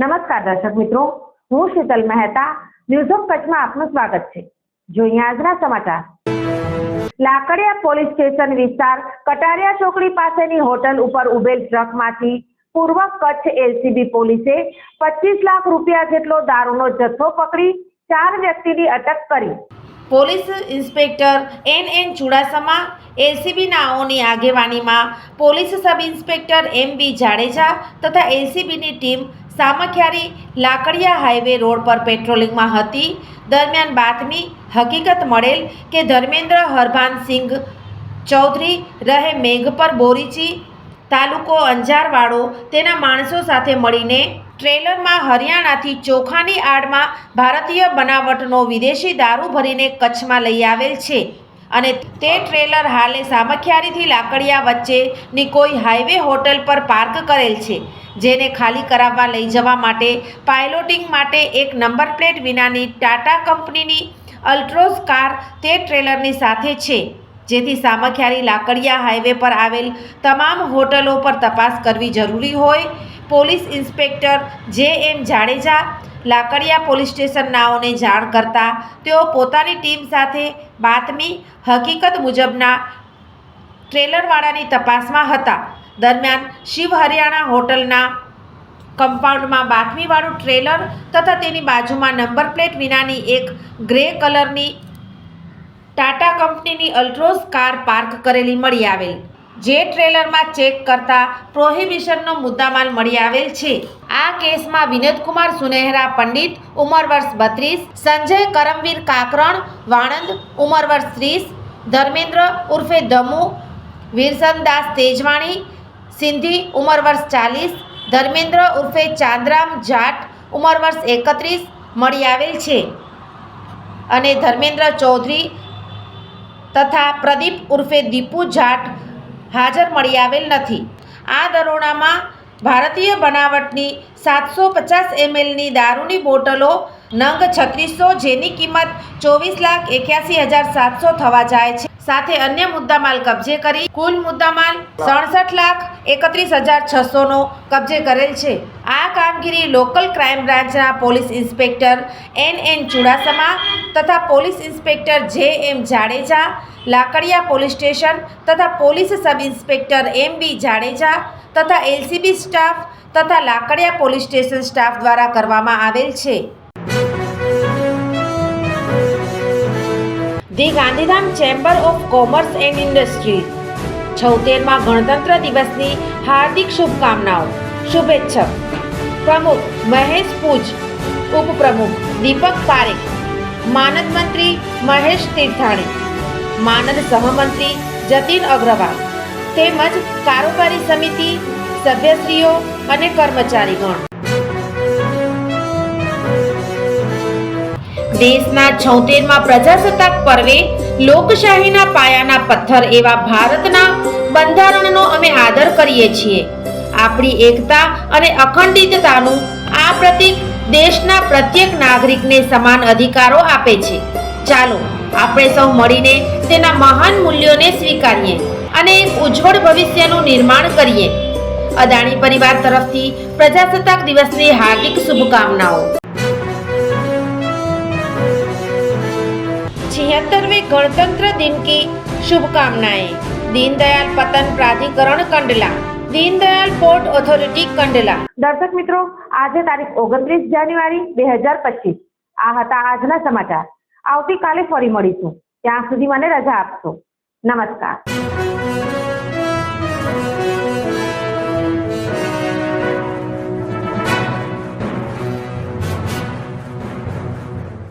નમસ્કાર દર્શક મિત્રો, હું શીતલ મહેતા, ન્યૂઝ ઓફ કચ્છમાં આપનું સ્વાગત છે. જોઈએ આજના સમાચાર. લાકડિયા પોલીસ સ્ટેશન વિસ્તાર કટારિયા ચોકડી પાસેની હોટલ ઉપર ઉભેલ ટ્રકમાંથી પૂર્વ કચ્છ એલસીબી પોલીસે પચીસ લાખ રૂપિયા જેટલો દારૂનો જથ્થો પકડી ચાર વ્યક્તિની અટક કરી. Police inspector N N Chudasama એસીબીનાઓની આગેવાનીમાં police sub inspector M B Jadeja તથા એસીબીની team Samakhiali Lakadiya highway road પર પેટ્રોલિંગમાં હતી. દરમિયાન બાતમી હકીકત મળેલ કે ધર્મેન્દ્ર હરભાનસિંઘ ચૌધરી રહે મેઘપર બોરીચી તાલુકો અંજારવાડો તેના માણસો સાથે મળીને ટ્રેલરમાં હરિયાણાથી ચોખાની આડમાં ભારતીય બનાવટનો વિદેશી દારૂ ભરીને કચ્છમાં લઈ આવેલ છે. અને તે ટ્રેલર હાલે સામખિયારીથી લાકડિયા વચ્ચેની કોઈ હાઈવે હોટલ પર પાર્ક કરેલ છે, જેને ખાલી કરાવવા લઈ જવા માટે પાયલોટિંગ માટે એક નંબર પ્લેટ વિનાની ટાટા કંપનીની અલ્ટ્રોઝ કાર તે ટ્રેલરની સાથે છે. જેથી સામખિયારી લાકડિયા હાઈવે પર આવેલ તમામ હોટલો પર તપાસ કરવી જરૂરી હોય. Police inspector J M Jadeja Lakadiya police station નાઓને જાણ કરતા તેઓ પોતાની ટીમ સાથે બાતમી હકીકત મુજબના ટ્રેલરવાળાની તપાસમાં હતા. દરમિયાન શિવ હરિયાણા હોટલના કમ્પાઉન્ડમાં બાતમીવાળું ટ્રેલર તથા તેની બાજુમાં નંબર પ્લેટ વિનાની એક ગ્રે કલરની ટાટા કંપનીની અલ્ટ્રોઝ કાર પાર્ક કરેલી મળી આવેલ, જે ટ્રેલરમાં ચેક કરતા પ્રોહિબિશનનો મુદ્દામાલ મળી આવેલ છે. આ કેસમાં વિનોદકુમાર સુનેહરા પંડિત, ઉંમર વર્ષ બત્રીસ, સંજય કરમવીર કાકરણ, વાણંદ, ઉંમર વર્ષ ત્રીસ, ધર્મેન્દ્ર ઉર્ફે દમુ વિરસનદાસ તેજવાણી, સિંધી, ઉંમર વર્ષ ચાલીસ, ધર્મેન્દ્ર ઉર્ફે ચાંદરામ જાટ, ઉંમર વર્ષ એકત્રીસ મળી આવેલ છે. અને ધર્મેન્દ્ર ચૌધરી તથા પ્રદીપ ઉર્ફે દીપુ જાટ હાજર મળી આવેલ નથી. આ દરોડામાં ભારતીય બનાવટની સાતસો પચાસ એમએલની દારૂની બોટલો નંગ છત્રીસો જેની કિંમત ચોવીસ લાખ એક્યાસી હજાર સાતસો થવા જાય છે. સાથે અન્ય મુદ્દામાલ કબજે કરી કુલ મુદ્દામાલ સડસઠ લાખ એકત્રીસ હજાર છસોનો કબજે કરેલ છે. આ કામગીરી લોકલ ક્રાઇમ બ્રાન્ચના police inspector N N Chudasama તથા police inspector J M Jadeja, Lakadiya police station તથા police sub inspector M B Jadeja તથા એલસીબી સ્ટાફ તથા લાકડિયા પોલીસ સ્ટેશન સ્ટાફ દ્વારા કરવામાં આવેલ છે. The Gandhidham chamber of commerce and industries છોતેરમાં ગણતંત્ર દિવસની હાર્દિક શુભકામનાઓ. શુભેચ્છક. પ્રમુખ મહેશ પૂજ. ઉપપ્રમુખ દીપક પારેખ. માનદ મંત્રી મહેશ તીર્થાણી. માનદ સહમંત્રી જતીન અગ્રવાલ. તેમજ કારોબારી સમિતિ, સભ્યશ્રીઓ અને કર્મચારીગણ. દેશના છોતેરમાં પ્રજાસત્તાક પર્વે લોકશાહીના પાયાના પથ્થર એવા ભારતના બંધારણનો અમે આદર કરીએ છીએ. આપણી એકતા અને અખંડિતતાનું આ પ્રતીક દેશના પ્રત્યેક નાગરિકને સમાન અધિકારો આપે છે. ચાલો, આપણે સૌ મળીને તેના મહાન મૂલ્યોને સ્વીકારીએ અને એક ઉજ્જવળ ભવિષ્યનું નિર્માણ કરીએ. અદાણી પરિવાર તરફથી પ્રજાસત્તાક દિવસની હાર્દિક શુભકામનાઓ. तिहत्तरवें गणतंत्र दिन की शुभकामनाएं दीनदयाल पतन प्राधिकरण कंडला દીનદયાલ પોર્ટ ઓથોરિટી કંડલા. દર્શક મિત્રો, આજે તારીખ ઓગણત્રીસ જાન્યુઆરી બે હજાર પચીસ. આ હતા આજના સમાચાર. આવતીકાલે ફરી મળીશું. ત્યાં સુધી મને રજા આપશો. નમસ્કાર.